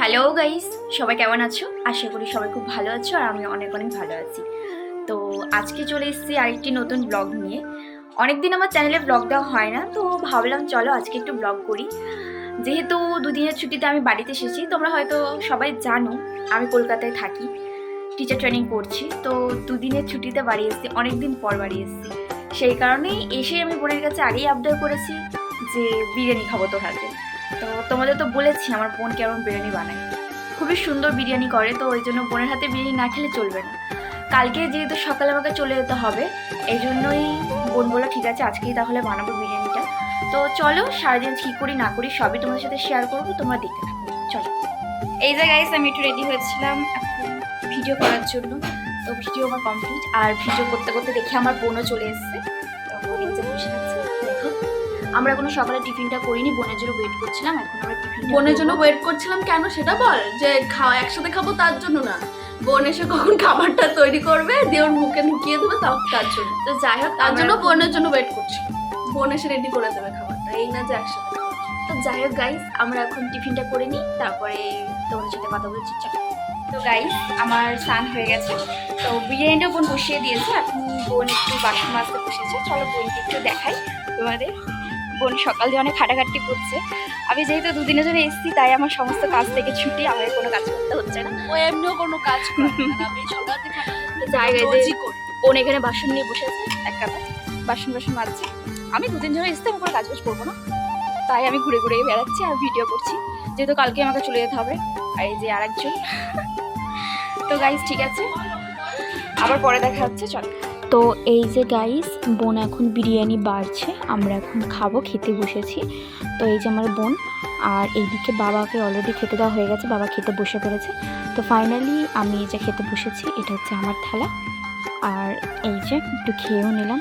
Hello guys সবাই কেমন আছো? আশা করি সবাই খুব ভালো আছো আর আমি অনেক অনেক ভালো আছি। তো আজকে চলে এসেছি আরেকটি নতুন ব্লগ নিয়ে। অনেকদিন আমার চ্যানেলে ব্লগ দেওয়া হয় না, তো ভাবলাম চলো আজকে একটু ব্লগ করি। যেহেতু দুদিনের ছুটিতে আমি বাড়িতে এসেছি, তোমরা হয়তো সবাই জানো, আমি কলকাতায় থাকি টিচার ট্রেনিং করছি। তো দুদিনের ছুটিতে বাড়ি এসেছি, অনেকদিন পর বাড়ি এসেছি। সেই কারণেই এসে আমি বোনের কাছে আগেই আবদার করেছি যে বিরিয়ানি খাব তোর হাতে। তো তোমাদের তো বলেছি আমার বোন কেমন বিরিয়ানি বানায়। খুবই সুন্দর বিরিয়ানি করে, তো ওই জন্য বোনের হাতে বিরিয়ানি না খেলে চলবে না। কালকে যেহেতু সকালে আমাকে চলে যেতে হবে, এই জন্যই বোন বলল, ঠিক আছে, আজকেই তাহলে বানাবো বিরিয়ানিটা। তো চলো, সারাদিন কী করি, না করি, সবই তোমাদের সাথে শেয়ার করব, তোমরা দেখতে থাকো। চলো। এই জায়গায় আমি একটু রেডি হয়েছিলাম ভিডিও করার জন্য। তো ভিডিও আমার কমপ্লিট আর ভিডিও করতে করতে দেখি আমার বোনও চলে এসেছে। তো দেখো। আমরা কোনো সকালে টিফিনটা করিনি বোনের জন্য ওয়েট করছিলাম এখন আমরা টিফিন বোনের জন্য ওয়েট করছিলাম কেন সেটা বল যে খাওয়া একসাথে খাব তার জন্য না। বোন এসে কখন খাবারটা তৈরি করবে দিয়ে ওর মুখে ঢুকিয়ে দেবে তাও তার জন্য। তো যাই হোক তার জন্য বোনের জন্য ওয়েট করছি। বোন এসে রেডি করে দেবে খাবারটা এই না যে একসাথে তো যাই হোক গাইস আমরা এখন টিফিনটা করে নিই তারপরে তোমাদের সাথে কথা বলছি চলো। তো গাইস আমার স্নান হয়ে গেছে। তো বিরিয়ানিটা বোন বসিয়ে দিয়েছে এখন বোন একটু বাসন মাজতে বসেছে। চলো বোনকে একটু দেখাই তোমাদের। বোন সকাল দিয়ে অনেক খাটাখাটি করছে। আমি যেহেতু দুদিনের জন্য এসেছি তাই আমার সমস্ত কাজ থেকে ছুটি আমার কোনো কাজ করতে হচ্ছে না। ও এমনিও কোনো কাজ রোজই করি। বোন এখানে বাসন নিয়ে বসে আছে এক কাপে বাসন বাসন মাজছে। আমি দুদিন ধরে এসেছি আমি কোনো কাজ বাজ করব না। তাই আমি ঘুরে ঘুরে বেড়াচ্ছি আর ভিডিও করছি। যেহেতু কালকে আমাকে চলে যেতে হবে আর এই যে আরেকজন। তো গাইস ঠিক আছে? আবার পরে দেখা হচ্ছে চল। তো এই যে গাইস বোন এখন বিরিয়ানি বাড়ছে, আমরা এখন খাব, খেতে বসেছি। তো এই যে আমার বোন, আর এইদিকে বাবাকে অলরেডি খেতে দেওয়া হয়ে গেছে, বাবা খেতে বসে পড়েছে। তো ফাইনালি আমি যে খেতে বসেছি, এটা হচ্ছে আমার থালা। আর এই যে একটু খেয়েও নিলাম,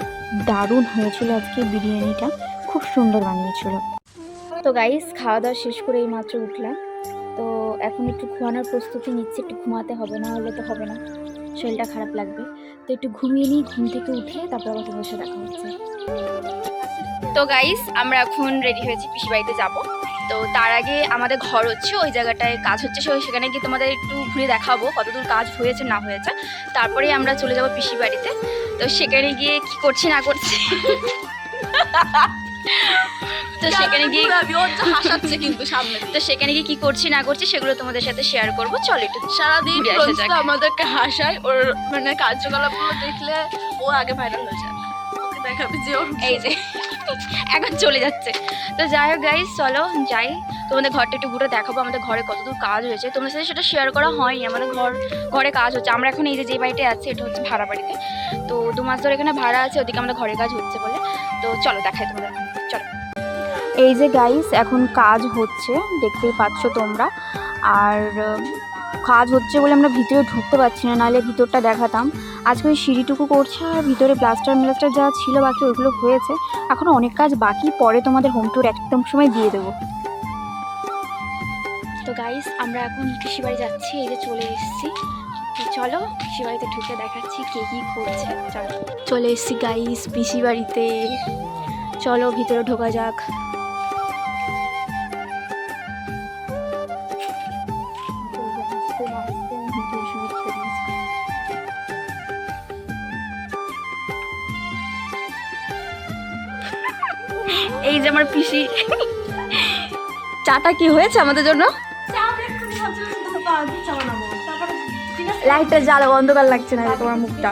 দারুণ হয়েছিল আজকে বিরিয়ানিটা, খুব সুন্দর বানিয়েছিল। তো গাইস খাওয়া দাওয়া শেষ করে এই মাত্র উঠলাম। তো এখন একটু ঘুমানোর প্রস্তুতি নিচ্ছি, একটু ঘুমাতে হবে না হলে তো হবে না। শরীরটা খারাপ লাগবে। তো একটু ঘুমিয়ে নিই, ঘুম থেকে উঠে তারপর আবার তোমার সাথে দেখা হচ্ছে। তো গাইস আমরা এখন রেডি হয়েছি পিসি বাড়িতে যাব। তো তার আগে আমাদের ঘর হচ্ছে, ওই জায়গাটায় কাজ হচ্ছে সেখানে গিয়ে তোমাদের একটু ঘুরে দেখাবো কতদূর কাজ হয়েছে, না হয়েছে। তারপরে আমরা চলে যাব পিসি বাড়িতে। তো সেখানে গিয়ে কি করছি, না করছি? তো সেখানে গিয়ে ঘুরাবি, ওর যে হাসাচ্ছে কিন্তু সামনে। তো সেখানে গিয়ে কি করছি না করছি সেগুলো তোমাদের সাথে শেয়ার করব। চল একটু সারাদিন। তো আমাদেরকে হাসায় ওর মানে কার্যকলাপগুলো দেখলে ও আগে ভাইরাল হয়ে যায় যে এই যে এখন চলে যাচ্ছে। তো যাই হোক গাইজ চলো যাই। তোমাদের ঘরটা একটু ঘুরে দেখাবো আমাদের ঘরে কতদূর কাজ হয়েছে। তোমাদের সাথে সেটা শেয়ার করা হয়নি আমাদের ঘর ঘরে কাজ হচ্ছে। আমরা এখন এই যে যে বাড়িতে আছি এটা হচ্ছে ভাড়া বাড়িতে। তো দু মাস ধরে এখানে ভাড়া আছে ওদিকে আমাদের ঘরে কাজ হচ্ছে বলে। তো চলো দেখাই তোমাদের। চলো। এই যে গাইস এখন কাজ হচ্ছে, দেখতেই পাচ্ছ তোমরা। আর কাজ হচ্ছে বলে আমরা ভিতরে ঢুকতে পারছি না, নাহলে ভিতরটা দেখাতাম। আজকে ওই সিঁড়িটুকু করছে আর ভিতরে প্লাস্টার মিলাস্টার যা ছিল বাকি ওইগুলো হয়েছে। এখনও অনেক কাজ বাকি, পরে তোমাদের হোম ট্যুর একদম সময় দিয়ে দেবো। তো গাইস আমরা এখন পিসি বাড়ি যাচ্ছি, এই যে চলে এসেছি। চলো পিসি বাড়িতে ঢুকে দেখাচ্ছি কে কী করছে। চলো। চলে এসেছি গাইস পিসি বাড়িতে। চলো, ভিতরে ঢোকা যাক। এই যে আমার পিসি। চাটা কি হয়েছে আমাদের জন্য? লাইটটা জ্বালা অন্ধকার লাগছে না তোমার মুখটা।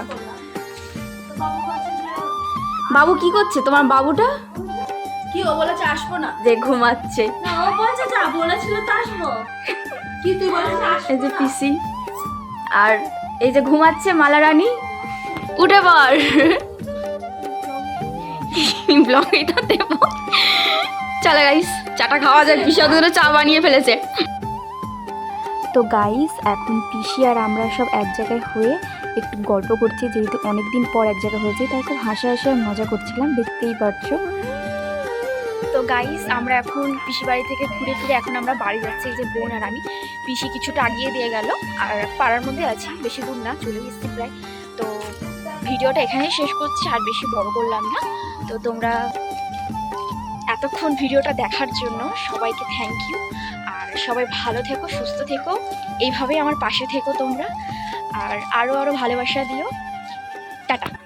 বাবু কি করছে? তোমার বাবুটা? কি ও বলেছে আসব না। যে ঘুমাচ্ছে। না ও বলছে যা বলেছিল তো আসব। কি তুই বলেছিস আসব এই যে পিসি। আর এই যে ঘুমাচ্ছে মালা রানী উঠে পর ব্লগ এটা চলো গাইস চাটা খাওয়া যায় পিসি অত চা বানিয়ে ফেলেছে। তো গাইস এখন পিসি আর আমরা সব এক জায়গায় হয়ে একটু গল্প করছি। যেহেতু অনেক দিন পর এক জায়গায় হয়েছে, তাই খুব হাসা হাসি আর মজা করছিলাম। দেখতেই পারছ তো গাইস আমরা এখন পিসি বাড়ি থেকে ঘুরে ফিরে এখন আমরা বাড়ি যাচ্ছি, এই যে বোন আর আমি। পিসি কিছুটা আগিয়ে দিয়ে গেল, আর পাড়ার মধ্যে আছি। বেশি দূর না, চলে এসেছি প্রায় ভিডিওটা এখানেই শেষ করছি, আর বেশি বড় করলাম না। তো তোমরা এতক্ষণ ভিডিওটা দেখার জন্য সবাইকে থ্যাংক ইউ আর সবাই ভালো থেকো, সুস্থ থেকো, এইভাবেই আমার পাশে থেকো তোমরা। আর আরও আরও ভালোবাসা দিও। টাটা।